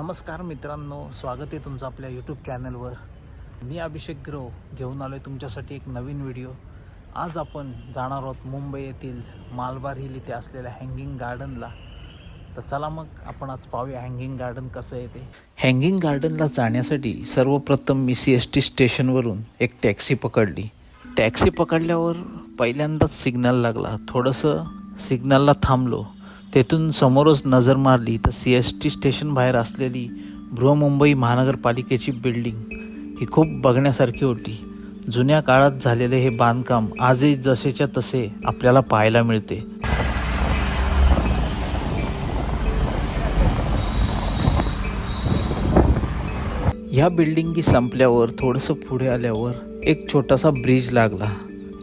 नमस्कार मित्रांनो स्वागत आहे तुमचं आपल्या यूट्यूब चॅनलवर मी अभिषेक ग्रो घेऊन आलो आहे तुमच्यासाठी एक नवीन व्हिडिओ आज आपण जाणार आहोत मुंबई येथील मालबार हिल इथे असलेल्या हँगिंग गार्डनला तर चला मग आपण आज पाहूया हँगिंग गार्डन कसं आहे ते. हँगिंग गार्डनला जाण्यासाठी सर्वप्रथम मी सी एस टी स्टेशनवरून एक टॅक्सी पकडली. टॅक्सी पकडल्यावर पहिल्यांदाच सिग्नल लागला. थोडंसं सिग्नलला थांबलो. तेथून समोरच नजर मारली तर सी एस टी स्टेशन बाहेर असलेली बृहमुंबई महानगरपालिकेची बिल्डिंग ही खूप बघण्यासारखी होती. जुन्या काळात झालेले हे बांधकाम आजही जसेच्या तसे आपल्याला पाहायला मिळते. ह्या बिल्डिंगी संपल्यावर थोडंसं पुढे आल्यावर एक छोटासा ब्रिज लागला.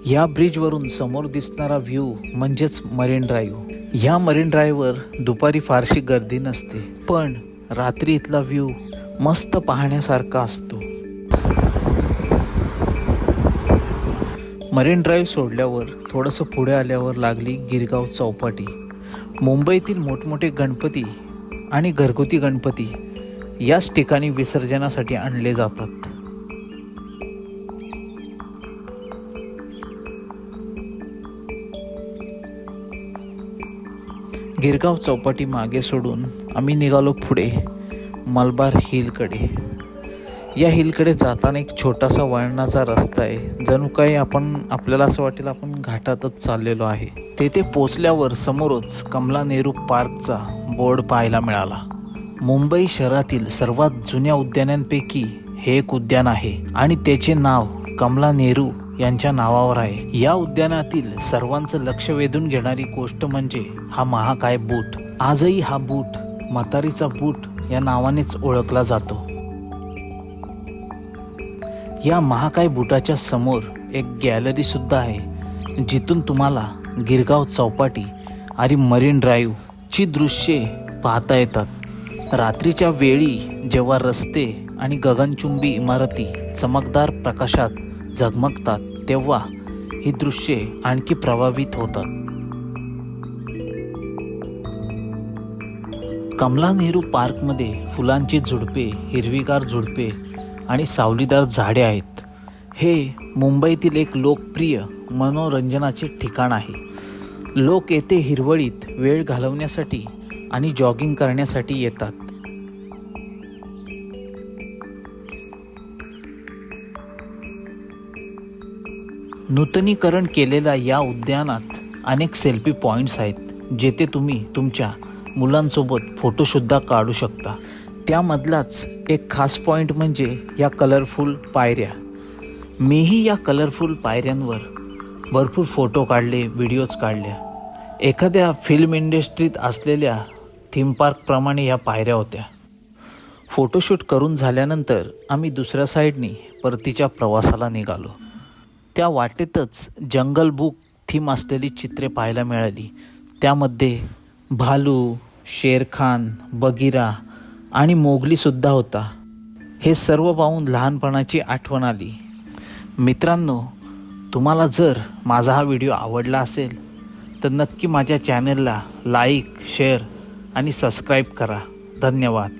या ब्रिजवरून समोर दिसणारा व्ह्यू म्हणजेच मरीन ड्राईव्ह. ह्या मरीन ड्राईव्हवर दुपारी फारशी गर्दी नसते पण रात्री इथला व्ह्यू मस्त पाहण्यासारखा असतो. मरीन ड्राईव्ह सोडल्यावर थोडंसं पुढे आल्यावर लागली गिरगाव चौपाटी. मुंबईतील मोठमोठे गणपती आणि घरगुती गणपती याच ठिकाणी विसर्जनासाठी आणले जातात. गिरगाव चौपाटी मागे सोडून आम्ही निघालो पुढे मलबार हिलकडे. या हिलकडे जाताना एक छोटासा वळणाचा रस्ता आहे जणू काही आपण आपल्याला असं वाटेल आपण घाटातच चाललेलो आहे. तेथे पोचल्यावर समोरच कमला नेहरू पार्कचा बोर्ड पाहायला मिळाला. मुंबई शहरातील सर्वात जुन्या उद्यानांपैकी हे एक उद्यान आहे आणि त्याचे नाव कमला नेहरू यांच्या नावावर आहे. या उद्यानातील सर्वांचं लक्ष वेधून घेणारी गोष्ट म्हणजे हा महाकाय बूट आजही हा बूट म्हातारीचा बूट या नावानेच ओळखला जातो. या महाकाय बुटाच्या समोर एक गॅलरी सुद्धा आहे जिथून तुम्हाला गिरगाव चौपाटी आणि मरीन ड्राईव्ह ची दृश्ये पाहता येतात. रात्रीच्या वेळी जेव्हा रस्ते आणि गगनचुंबी इमारती चमकदार प्रकाशात झगमगतात तेव्हा ही दृश्ये आणखी प्रभावित होतात. कमला नेहरू पार्कमध्ये फुलांची झुडपे हिरवीगार झुडपे आणि सावलीदार झाडे आहेत. हे मुंबईतील एक लोकप्रिय मनोरंजनाचे ठिकाण आहे. लोक येथे हिरवळीत वेळ घालवण्यासाठी आणि जॉगिंग करण्यासाठी येतात. नूतनीकरण केलेल्या या उद्यानात अनेक सेल्फी पॉईंट्स आहेत जेथे तुम्ही तुमच्या मुलांसोबत फोटोसुद्धा काढू शकता. त्यामधलाच एक खास पॉईंट म्हणजे या कलरफुल पायऱ्या. मीही या कलरफुल पायऱ्यांवर भरपूर फोटो काढले व्हिडिओज काढल्या. एखाद्या फिल्म इंडस्ट्रीत असलेल्या थीम पार्कप्रमाणे या पायऱ्या होत्या. फोटोशूट करून झाल्यानंतर आम्ही दुसऱ्या साईडनी परतीच्या प्रवासाला निघालो. त्या वाटेतच जंगल बुक थीम असलेली चित्रे पाहायला मिळाली. त्यामध्ये भालू शेरखान बगिरा आणि मोगलीसुद्धा होता. हे सर्व पाहून लहानपणाची आठवण आली. मित्रांनो तुम्हाला जर माझा हा व्हिडिओ आवडला असेल तर नक्की माझ्या चॅनलला लाईक शेअर आणि सबस्क्राईब करा. धन्यवाद.